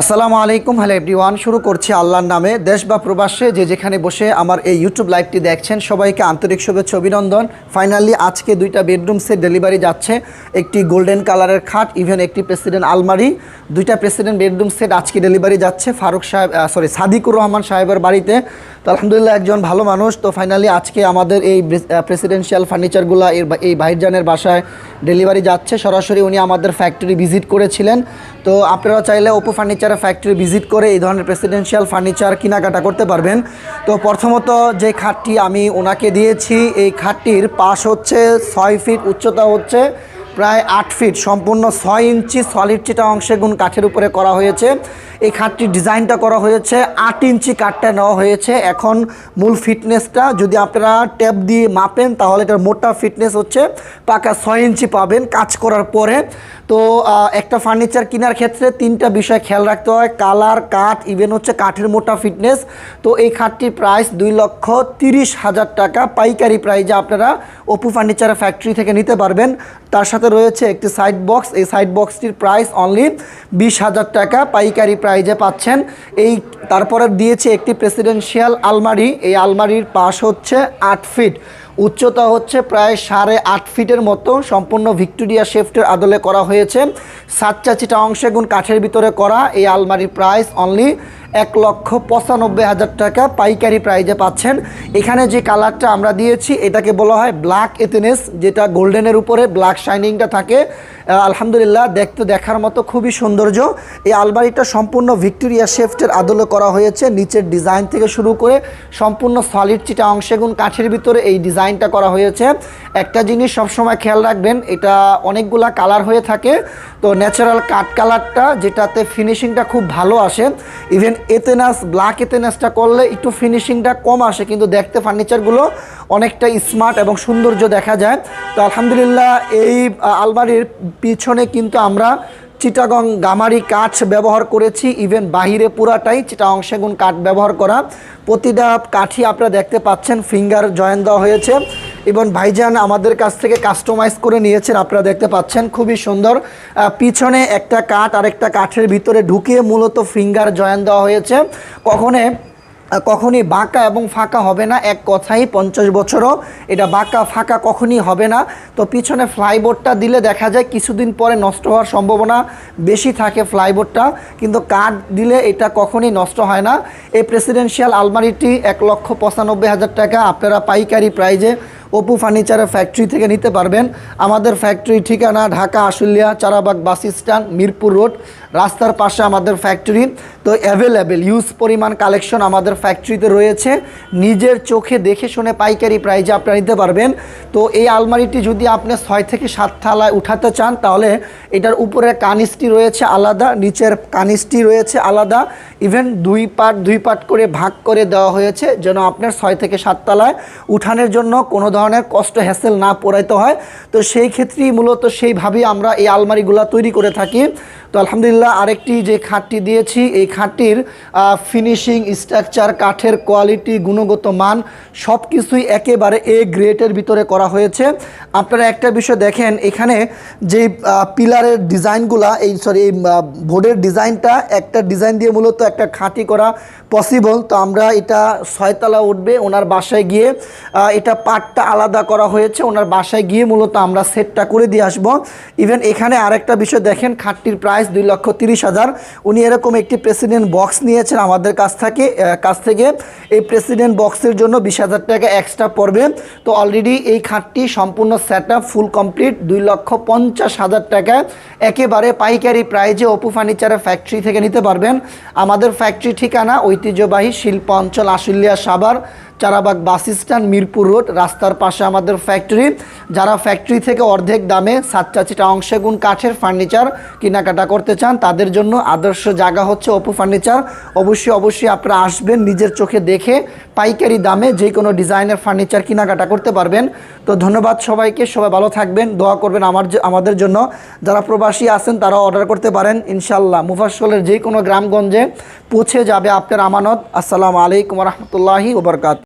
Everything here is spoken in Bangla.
আসসালামু আলাইকুম। হ্যালো এভরিওয়ান, শুরু করছি আল্লাহর নামে। দেশ বা প্রবাসে যে যেখানে বসে আমার এই ইউটিউব লাইভটি দেখছেন, সবাইকে আন্তরিক শুভেচ্ছা, অভিনন্দন। ফাইনালি আজকে দুইটা বেডরুম সেট ডেলিভারি যাচ্ছে। একটি গোল্ডেন কালারের খাট ইভেন একটি প্রেসিডেন্ট আলমারি। দুইটা প্রেসিডেন্ট বেডরুম সেট আজকে ডেলিভারি যাচ্ছে। ফারুক সাহেব সরি সাদিকুর রহমান সাহেবের বাড়িতে। তো আলহামদুলিল্লাহ একজন ভালো মানুষ। তো ফাইনালি আজকে আমাদের এই প্রেসিডেন্সিয়াল ফার্নিচারগুলো এই ভাইজানের বাসায় ডেলিভারি যাচ্ছে। সরাসরি উনি আমাদের ফ্যাক্টরি ভিজিট করেছিলেন। তো আপনারা চাইলে ওপো ফার্নিচারের ফ্যাক্টরি ভিজিট করে এই ধরনের প্রেসিডেন্সিয়াল ফার্নিচার কেনাকাটা করতে পারবেন। তো প্রথমত যে খাটটি আমি ওনাকে দিয়েছি, এই খাটটির পাশ হচ্ছে ছয় ফিট উচ্চতা হচ্ছে প্রায় আট ফিট সম্পূর্ণ ছয় ইঞ্চি সলিড চিটা অংশে গুণ কাঠের উপরে করা হয়েছে। এই খাটটির ডিজাইনটা করা হয়েছে, আট ইঞ্চি কাঠটা নেওয়া হয়েছে। এখন মূল ফিটনেসটা যদি আপনারা ট্যাপ দিয়ে মাপেন, তাহলে এটার মোটা ফিটনেস হচ্ছে পাকা ছয় ইঞ্চি পাবেন। কাজ করার পরে তো একটা ফার্নিচার কেনার ক্ষেত্রে তিনটা বিষয় খেয়াল রাখতে হয়। কালার, কাঠ, ইভেন হচ্ছে কাঠের মোটা ফিটনেস। তো এই খাটটির প্রাইস দুই লক্ষ তিরিশ হাজার টাকা। পাইকারি প্রাইজে আপনারা অপু ফার্নিচারের ফ্যাক্টরি থেকে নিতে পারবেন। তার সাথে রয়েছে একটি সাইড বক্স। এই সাইড বক্সটির প্রাইস অনলি বিশ হাজার টাকা। পাইকারি প্রাইজে পাচ্ছেন। এই তারপরে দিয়েছে একটি প্রেসিডেন্সিয়াল আলমারি। এই আলমারির পাশ হচ্ছে আট ফিট। উচ্চতা হচ্ছে প্রায় সাড়ে আট ফিটের মতো। সম্পূর্ণ ভিক্টোরিয়া শেফটের আদলে করা হয়েছে। সাতচাচিটা অংশে গুণ কাঠের ভিতরে করা। এই আলমারির প্রাইস অনলি এক লক্ষ পঁচানব্বই হাজার টাকা পাইকারি প্রাইজে পাচ্ছেন। এখানে যে কালারটা আমরা দিয়েছি, এটাকে বলা হয় ব্ল্যাক এথেনেস, যেটা গোল্ডেনের উপরে ব্ল্যাক শাইনিংটা থাকে। আলহামদুলিল্লাহ, দেখতে দেখার মতো খুবই সৌন্দর্য। এই আলমারিটা সম্পূর্ণ ভিক্টোরিয়া শেফটের আদলে করা হয়েছে। নিচের ডিজাইন থেকে শুরু করে সম্পূর্ণ সলিড চিটা অংশে গুণ কাঠের ভিতরে এই ডিজাইনটা করা হয়েছে। একটা জিনিস সবসময় খেয়াল রাখবেন, এটা অনেকগুলা কালার হয়ে থাকে। তো ন্যাচারাল কাঠ কালারটা, যেটাতে ফিনিশিংটা খুব ভালো আসে। ইভেন এতেনাস ব্ল্যাক এতেনাসটা করলে একটু ফিনিশিংটা কম আসে, কিন্তু দেখতে ফার্নিচারগুলো অনেকটা স্মার্ট এবং সৌন্দর্য দেখা যায়। তো আলহামদুলিল্লাহ এই আলমারির পিছনে কিন্তু আমরা চিটাগং গামারি কাঠ ব্যবহার করেছি। ইভেন বাহিরে পুরাটাই চিটাগং সেগুন কাঠ ব্যবহার করা। প্রতিটা কাঠই আপনারা দেখতে পাচ্ছেন ফিঙ্গার জয়েন দেওয়া হয়েছে। এবং ভাইজান আমাদের কাছ থেকে কাস্টমাইজ করে নিয়েছেন, আপনারা দেখতে পাচ্ছেন, খুবই সুন্দর। পিছনে একটা কাঠ আর একটা কাঠের ভিতরে ঢুকিয়ে মূলত ফিঙ্গার জয়েন দেওয়া হয়েছে। কখনে কখনই বাঁকা এবং ফাঁকা হবে না, এক কথাই পঞ্চাশ বছরও এটা বাঁকা, ফাঁকা কখনই হবে না। তো পিছনে ফ্লাইবোর্ডটা দিলে দেখা যায় কিছুদিন পরে নষ্ট হওয়ার সম্ভাবনা বেশি থাকে ফ্লাইবোর্ডটা কিন্তু কাঠ দিলে এটা কখনই নষ্ট হয় না। এই প্রেসিডেন্সিয়াল আলমারিটি এক লক্ষ পঁচানব্বই হাজার টাকা, আপনারা পাইকারি প্রাইজে অপু ফার্নিচারের ফ্যাক্টরি থেকে নিতে পারবেন। আমাদের ফ্যাক্টরি ঠিকানা Dhaka Ashulia, Charabag bus stand Mirpur road রাস্তার পাশে আমাদের ফ্যাক্টরি তো অ্যাভেলেবেল ইউজ পরিমাণ কালেকশন আমাদের ফ্যাক্টরিতে রয়েছে। নিজের চোখে দেখে শুনে পাইকারি প্রাইজে আপনারা নিতে পারবেন। তো এই আলমারিটি যদি আপনি ছয় থেকে সাত থালায় উঠাতে চান, তাহলে এটার উপরে কানিসটি রয়েছে আলাদা, নিচের কানিসটি রয়েছে আলাদা। ইভেন দুই পার্ট দুই পার্ট করে ভাগ করে দেওয়া হয়েছে, যেন আপনার ছয় থেকে সাত তলায় উঠানের জন্য কোনো ধরনের কষ্ট হ্যাসেল না পড়াইতে হয়। তো সেই ক্ষেত্রেই মূলত সেইভাবেই আমরা এই আলমারিগুলো তৈরি করে থাকি। তো আলহামদুলিল্লাহ আরেকটি যে খাটটি দিয়েছি, এই খাটটির ফিনিশিং স্ট্রাকচার কাঠের কোয়ালিটি গুণগত মান সব কিছুই একেবারে এ গ্রেটের ভিতরে করা হয়েছে। আপনারা একটা বিষয় দেখেন, এখানে যে পিলারের ডিজাইনগুলা, এই সরি এই বোর্ডের ডিজাইনটা, একটা ডিজাইন দিয়ে মূলত একটা খাঁটি করা পসিবল তো আমরা এটা ছয়তলা উঠবে, ওনার বাসায় গিয়ে এটা পাটটা আলাদা করা হয়েছে, ওনার বাসায় গিয়ে মূলত আমরা সেটটা করে দিয়ে আসব। ইভেন এখানে আরেকটা বিষয় দেখেন, খাটটির প্রাইস দুই লক্ষ তিরিশ হাজার। উনি এরকম একটি প্রেসিডেন্ট বক্স নিয়েছেন আমাদের কাছ থেকে কাছ থেকে। এই প্রেসিডেন্ট বক্সের জন্য বিশ হাজার টাকা এক্সট্রা পড়বে। তো অলরেডি এই খাটটি সম্পূর্ণ সেট ফুল কমপ্লিট দুই লক্ষ পঞ্চাশ হাজার টাকা। একেবারে পাইকারি প্রাইজে অপু ফার্নিচারের ফ্যাক্টরি থেকে নিতে পারবেন। আমাদের ফ্যাক্টরি ঠিকানা ঐতিহ্যবাহী শিল্প অঞ্চল Ashulia Savar. Charabag bus stand, Mirpur road, রাস্তার পাশে আমাদের ফ্যাক্টরি যারা ফ্যাক্টরি থেকে অর্ধেক দামে সাতটা চিটা অংশে গুণ কাঠের ফার্নিচার কেনাকাটা করতে চান, তাদের জন্য আদর্শ জায়গা হচ্ছে অপু ফার্নিচার অবশ্যই অবশ্যই আপনারা আসবেন, নিজের চোখে দেখে পাইকারি দামে যে কোনো ডিজাইনের ফার্নিচার কেনাকাটা করতে পারবেন। তো ধন্যবাদ সবাইকে, সবাই ভালো থাকবেন, দোয়া করবেন আমার আমাদের জন্য। যারা প্রবাসী আছেন তারা অর্ডার করতে পারেন ইনশাল্লাহ মুফাসলের যে কোনো গ্রামগঞ্জে পৌঁছে যাবে আপনার আমানত। আসসালামু আলাইকুম রহমতুল্লাহি ওবরকাত